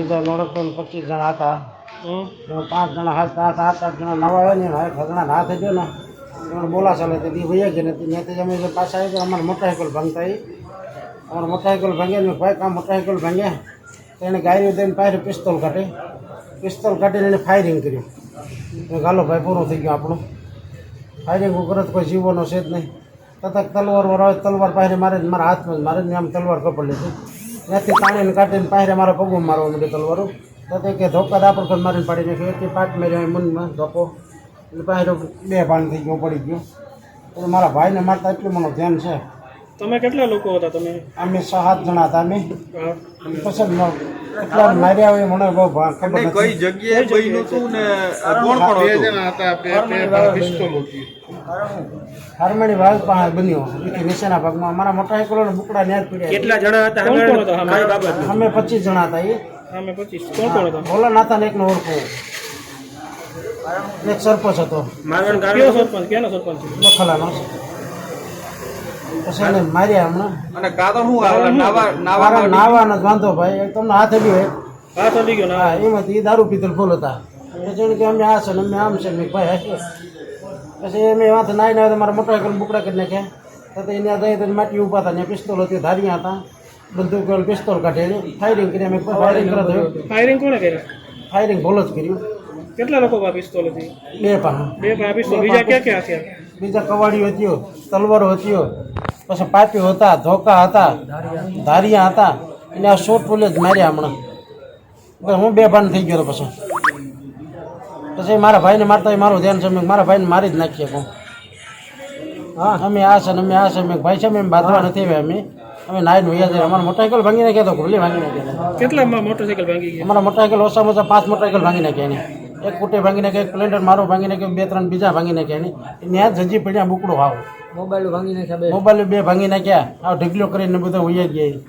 બીજા નોડકતો પચીસ જણા હતા. પાંચ જણા હાથ સાત આઠ જણા નવા આવે ને હાથ ઘણા ના થઈ ગયો ને એમને બોલા ચાલે તો દી વૈયા ગયા નથી ત્યાંથી અમે પાછા આવી ગયા, અમારે મોટા સાયકલ ભાંગતા એ અમારે મોટા સાયકલ ભાંગ્યા ને, ભાઈ કામ મોટા સાયકલ ભાંગ્યા તો એને ગાયરી દઈને પાસે પિસ્તોલ કાઢી. પિસ્તોલ કાઢીને એને ફાયરિંગ કર્યું. ગાલો ભાઈ, પૂરું થઈ ગયું આપણું. ફાયરિંગ ઉપર જ કોઈ જીવવાનો છે જ નહીં. તથા તલવાર વાર આવે, તલવાર પાસે મારે મારા હાથમાં મારે આમ તલવાર કપડ લીધી ત્યાંથી પાણીને કાઢીને પાયરે મારા પગમાં મારવા માંડ્યું તલવારો. તો કે ધોકા દાપર કરી મારીને પાડી નાખ્યો. એકથી પાટ મેળ્યો મનમાં ધોકો. એટલે પાયરો બે પાણી થઈ ગયો, પડી ગયો. મારા ભાઈને મારતા એટલું મને ધ્યાન છે. તમે કેટલા લોકો હતા તમે? અમે સાત જણા હતા અમે. પછી એટલા માર્યા હોય મને બહુ ખબર કઈ જગ્યાએ બન્યું હતું ને કોણ કોણ હતું? હારમણી વાઘ પાસે બન્યો. એથી નીચેના ભાગમાં. અમારા મોટા સાયકલો બુકડા ન્યાજ પડ્યા કેટલા જણા હતા? કોણ કોણ હતા? અમે પચીસ જણા હતા એ. અમે પચીસ. કોણ હતા? ને એકનો ઓળખો. એક સરપંચ હતો. કયો સરપંચ? ક્યાંનો સરપંચ? છે એને માર્યા હમણાં. અને કાતો શું આવે નાવા નાવા નાવાનો જ વાંધો ભાઈ. તમને હાથે બી હોય. હાથ અડી ગયો ના હા એમાંથી એ દારૂ પીતર ફૂલ હતા પછી કે અમે આ છે ને અમે આમ છે મેં ભાઈ હશે પછી અમે વાંધો નાઈ ના મારા મોટા કરીને બુકડા કરી નાખ્યા. તો એના દઈ તો માટી ઊભા હતા ને પિસ્તોલ હતી ધારિયા હતા. બંદૂક પિસ્તોલ કાઢેલી. ફાયરિંગ કરી અમે ફાયરિંગ કરત ફાયરિંગ કોણે કર્યા? ફાયરિંગ ભૂલ જ કર્યું. કેટલા લોકો પાસે પિસ્તોલ હતી? બે પાસે બે પાસે પિસ્તોલ. બીજા ક્યાં ક્યાં હથિયાર બીજા કવાડીઓ હતીઓ તલવારો હતી. પછી પાપીઓ હતા ધોકા હતા ધારિયા હતા. એને આ શોટ પુલે જ માર્યા હમણાં. હું બે ભાન થઈ ગયો પછી. પછી મારા ભાઈને મારતા મારું ધ્યાન છે મેં મારા ભાઈને મારી જ નાખીએ કહું હા અમે આ છે ને અમે આ છે મેં ભાઈ છે મેં બાંધવા નથી આવ્યા અમે. અમે નાઈ નું છે અમારા મોટરસાઇકલ ભાંગી નાખ્યા તો ભૂલી ભાંગી નાખ્યા. કેટલા મોટરસાઇકલ ભાંગી ગયા? અમારા મોટરસાઇકલ ઓછામાં ઓછા પાંચ મોટરસાઇકલ ભાંગી નાખ્યા એને. એક કુટી ભાંગી નાખે એક પ્લેન્ડર મારો ભાંગી નાખ્યો બે ત્રણ બીજા ભાંગી નાખ્યા એની ત્યાં જજી પડ્યા બુકડો આવો મોબાઈલ ભાંગી નાખ્યા બે. મોબાઈલ બે ભાંગી નાખ્યા. આ ઢગલો કરીને બધા ઉયા ગયા.